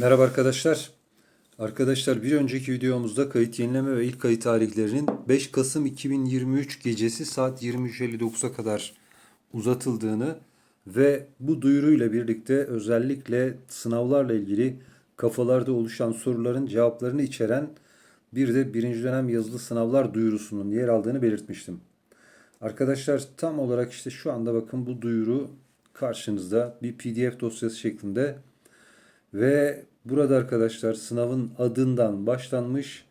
Merhaba arkadaşlar. Arkadaşlar bir önceki videomuzda kayıt yenileme ve ilk kayıt tarihlerinin 5 Kasım 2023 gecesi saat 23.59'a kadar uzatıldığını ve bu duyuruyla birlikte özellikle sınavlarla ilgili kafalarda oluşan soruların cevaplarını içeren bir de birinci dönem yazılı sınavlar duyurusunun yer aldığını belirtmiştim. Arkadaşlar tam olarak işte şu anda bakın bu duyuru karşınızda bir PDF dosyası şeklinde ve burada arkadaşlar sınavın adından başlanmış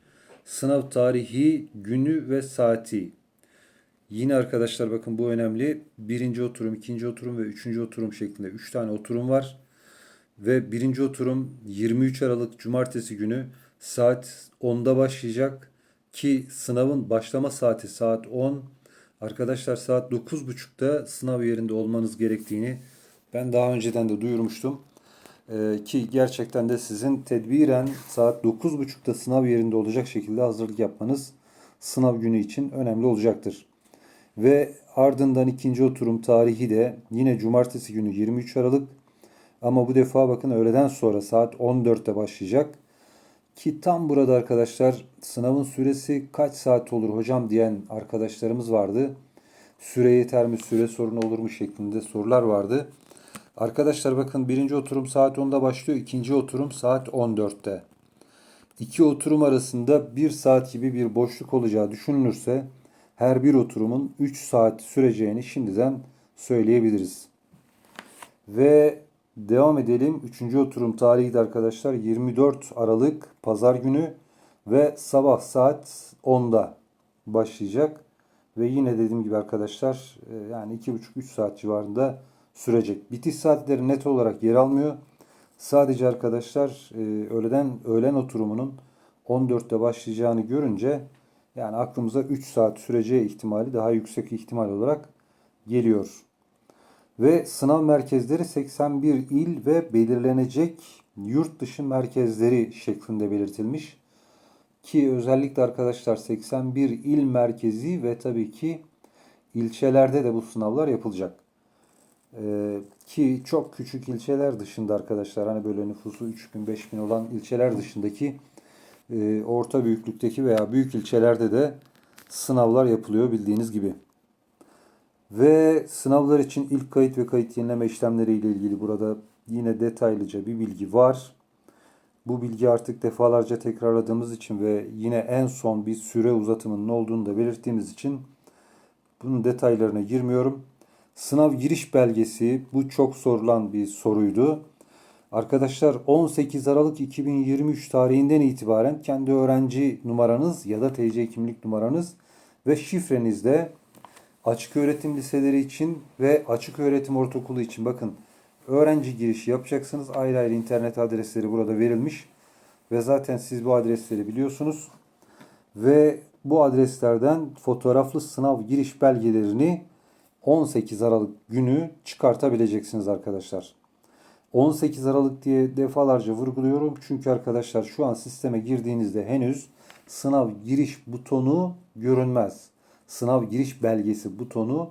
sınav tarihi, günü ve saati. Yine arkadaşlar bakın bu önemli. Birinci oturum, ikinci oturum ve üçüncü oturum şeklinde üç tane oturum var. Ve birinci oturum 23 Aralık Cumartesi günü saat 10'da başlayacak. Ki sınavın başlama saati saat 10. Arkadaşlar saat 9.30'da sınav yerinde olmanız gerektiğini ben daha önceden de duyurmuştum. Ee, ki gerçekten de sizin tedbiren saat 9.30'da sınav yerinde olacak şekilde hazırlık yapmanız sınav günü için önemli olacaktır. Ve ardından ikinci oturum tarihi de yine cumartesi günü 23 Aralık ama bu defa bakın öğleden sonra saat 14'te başlayacak. Ki tam burada arkadaşlar sınavın süresi kaç saat olur hocam diyen arkadaşlarımız vardı. Süre yeter mi, süre sorunu olur mu şeklinde sorular vardı. Arkadaşlar bakın birinci oturum saat 10'da başlıyor. ikinci oturum saat 14'te. İki oturum arasında bir saat gibi bir boşluk olacağı düşünülürse her bir oturumun 3 saat süreceğini şimdiden söyleyebiliriz. Ve devam edelim. Üçüncü oturum tarihi de arkadaşlar 24 Aralık Pazar günü ve sabah saat 10'da başlayacak. Ve yine dediğim gibi arkadaşlar e, yani 2,5-3 saat civarında sürecek. Bitiş saatleri net olarak yer almıyor. Sadece arkadaşlar e, öğleden öğlen oturumunun 14'te başlayacağını görünce yani aklımıza 3 saat süreceği ihtimali daha yüksek ihtimal olarak geliyor. Ve sınav merkezleri 81 il ve belirlenecek yurt dışı merkezleri şeklinde belirtilmiş. Ki özellikle arkadaşlar 81 il merkezi ve tabii ki ilçelerde de bu sınavlar yapılacak. Ee, ki çok küçük ilçeler dışında arkadaşlar hani böyle nüfusu 3000 5000 olan ilçeler dışındaki e, orta büyüklükteki veya büyük ilçelerde de sınavlar yapılıyor bildiğiniz gibi. Ve sınavlar için ilk kayıt ve kayıt yenileme işlemleri ile ilgili burada yine detaylıca bir bilgi var. Bu bilgi artık defalarca tekrarladığımız için ve yine en son bir süre uzatımının olduğunu da belirttiğimiz için bunun detaylarına girmiyorum. Sınav giriş belgesi bu çok sorulan bir soruydu. Arkadaşlar 18 Aralık 2023 tarihinden itibaren kendi öğrenci numaranız ya da TC kimlik numaranız ve şifrenizde açık öğretim liseleri için ve açık öğretim ortaokulu için bakın öğrenci girişi yapacaksınız. Ayrı ayrı internet adresleri burada verilmiş ve zaten siz bu adresleri biliyorsunuz. Ve bu adreslerden fotoğraflı sınav giriş belgelerini 18 Aralık günü çıkartabileceksiniz arkadaşlar. 18 Aralık diye defalarca vurguluyorum. Çünkü arkadaşlar şu an sisteme girdiğinizde henüz sınav giriş butonu görünmez. Sınav giriş belgesi butonu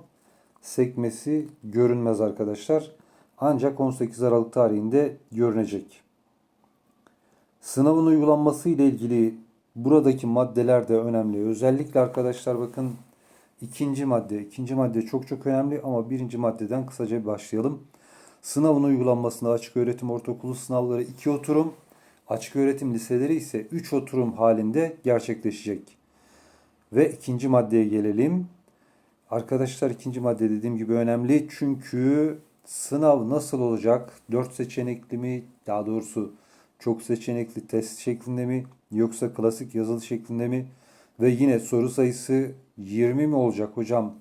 sekmesi görünmez arkadaşlar. Ancak 18 Aralık tarihinde görünecek. Sınavın uygulanması ile ilgili buradaki maddeler de önemli. Özellikle arkadaşlar bakın ikinci madde. İkinci madde çok çok önemli ama birinci maddeden kısaca başlayalım. Sınavın uygulanmasında açık öğretim ortaokulu sınavları 2 oturum, açık öğretim liseleri ise 3 oturum halinde gerçekleşecek. Ve ikinci maddeye gelelim. Arkadaşlar ikinci madde dediğim gibi önemli çünkü sınav nasıl olacak? 4 seçenekli mi? Daha doğrusu çok seçenekli test şeklinde mi? Yoksa klasik yazılı şeklinde mi? Ve yine soru sayısı 20 mi olacak hocam?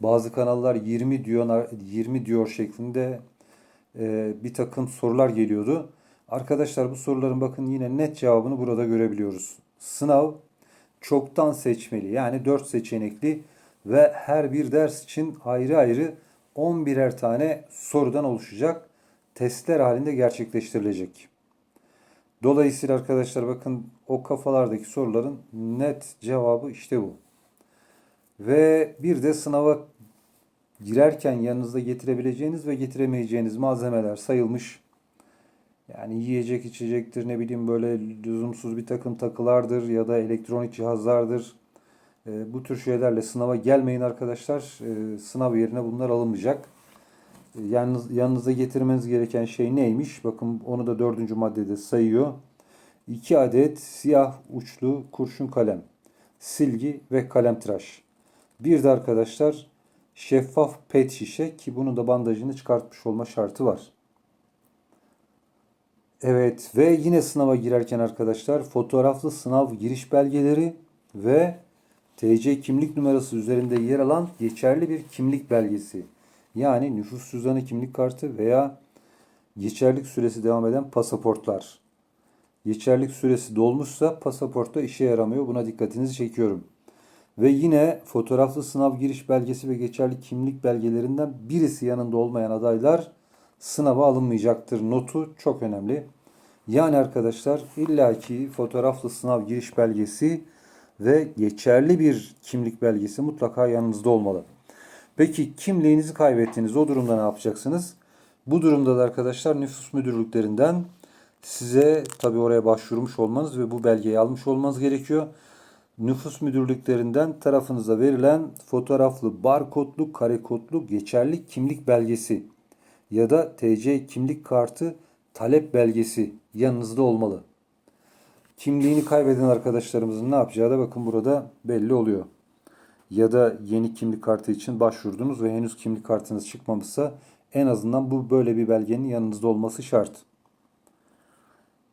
Bazı kanallar 20 diyor 20 diyor şeklinde e, bir takım sorular geliyordu. Arkadaşlar bu soruların bakın yine net cevabını burada görebiliyoruz. Sınav çoktan seçmeli yani 4 seçenekli ve her bir ders için ayrı ayrı 11'er tane sorudan oluşacak testler halinde gerçekleştirilecek. Dolayısıyla arkadaşlar bakın o kafalardaki soruların net cevabı işte bu. Ve bir de sınava girerken yanınızda getirebileceğiniz ve getiremeyeceğiniz malzemeler sayılmış. Yani yiyecek içecektir ne bileyim böyle lüzumsuz bir takım takılardır ya da elektronik cihazlardır. E, bu tür şeylerle sınava gelmeyin arkadaşlar. E, sınav yerine bunlar alınmayacak. Yalnız, yanınıza getirmeniz gereken şey neymiş? Bakın onu da dördüncü maddede sayıyor. 2 adet siyah uçlu kurşun kalem, silgi ve kalem tıraş. Bir de arkadaşlar şeffaf pet şişe ki bunun da bandajını çıkartmış olma şartı var. Evet ve yine sınava girerken arkadaşlar fotoğraflı sınav giriş belgeleri ve TC kimlik numarası üzerinde yer alan geçerli bir kimlik belgesi. Yani nüfus cüzdanı kimlik kartı veya geçerlik süresi devam eden pasaportlar. Geçerlik süresi dolmuşsa pasaportta işe yaramıyor. Buna dikkatinizi çekiyorum. Ve yine fotoğraflı sınav giriş belgesi ve geçerli kimlik belgelerinden birisi yanında olmayan adaylar sınava alınmayacaktır. Notu çok önemli. Yani arkadaşlar illaki fotoğraflı sınav giriş belgesi ve geçerli bir kimlik belgesi mutlaka yanınızda olmalı. Peki kimliğinizi kaybettiniz. O durumda ne yapacaksınız? Bu durumda da arkadaşlar nüfus müdürlüklerinden size tabi oraya başvurmuş olmanız ve bu belgeyi almış olmanız gerekiyor. Nüfus müdürlüklerinden tarafınıza verilen fotoğraflı, barkodlu, karekodlu geçerli kimlik belgesi ya da TC kimlik kartı talep belgesi yanınızda olmalı. Kimliğini kaybeden arkadaşlarımızın ne yapacağı da bakın burada belli oluyor. Ya da yeni kimlik kartı için başvurdunuz ve henüz kimlik kartınız çıkmamışsa en azından bu böyle bir belgenin yanınızda olması şart.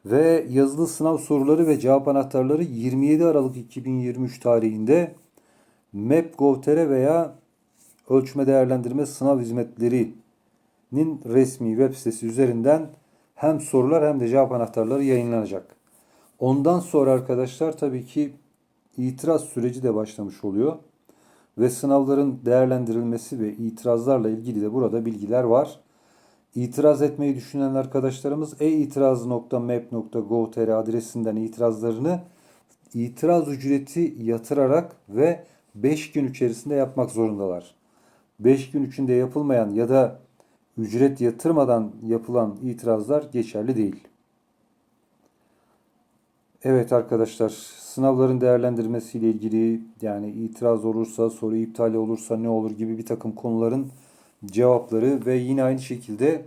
Ve yazılı sınav soruları ve cevap anahtarları 27 Aralık 2023 tarihinde MEP.gov.tr veya Ölçme Değerlendirme Sınav Hizmetleri'nin resmi web sitesi üzerinden hem sorular hem de cevap anahtarları yayınlanacak. Ondan sonra arkadaşlar tabii ki itiraz süreci de başlamış oluyor. Ve sınavların değerlendirilmesi ve itirazlarla ilgili de burada bilgiler var. İtiraz etmeyi düşünen arkadaşlarımız e-itiraz.map.gov.tr adresinden itirazlarını itiraz ücreti yatırarak ve 5 gün içerisinde yapmak zorundalar. 5 gün içinde yapılmayan ya da ücret yatırmadan yapılan itirazlar geçerli değil. Evet arkadaşlar sınavların değerlendirmesiyle ilgili yani itiraz olursa soru iptal olursa ne olur gibi bir takım konuların cevapları ve yine aynı şekilde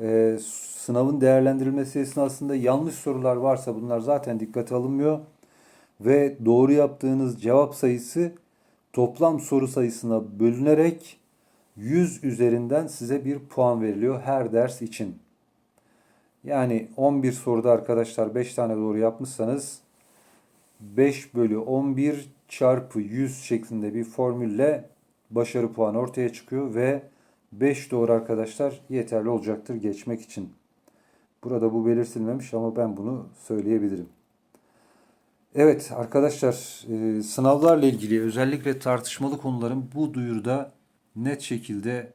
e, sınavın değerlendirilmesi esnasında yanlış sorular varsa bunlar zaten dikkate alınmıyor ve doğru yaptığınız cevap sayısı toplam soru sayısına bölünerek 100 üzerinden size bir puan veriliyor her ders için. Yani 11 soruda arkadaşlar 5 tane doğru yapmışsanız 5 bölü 11 çarpı 100 şeklinde bir formülle başarı puanı ortaya çıkıyor ve 5 doğru arkadaşlar yeterli olacaktır geçmek için. Burada bu belirtilmemiş ama ben bunu söyleyebilirim. Evet arkadaşlar e, sınavlarla ilgili özellikle tartışmalı konuların bu duyuruda net şekilde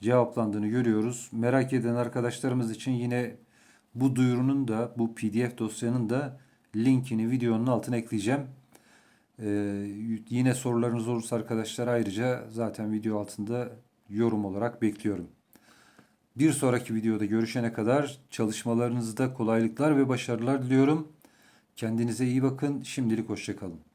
cevaplandığını görüyoruz. Merak eden arkadaşlarımız için yine bu duyurunun da bu pdf dosyanın da linkini videonun altına ekleyeceğim. Ee, yine sorularınız olursa arkadaşlar ayrıca zaten video altında yorum olarak bekliyorum. Bir sonraki videoda görüşene kadar çalışmalarınızda kolaylıklar ve başarılar diliyorum. Kendinize iyi bakın. Şimdilik hoşçakalın.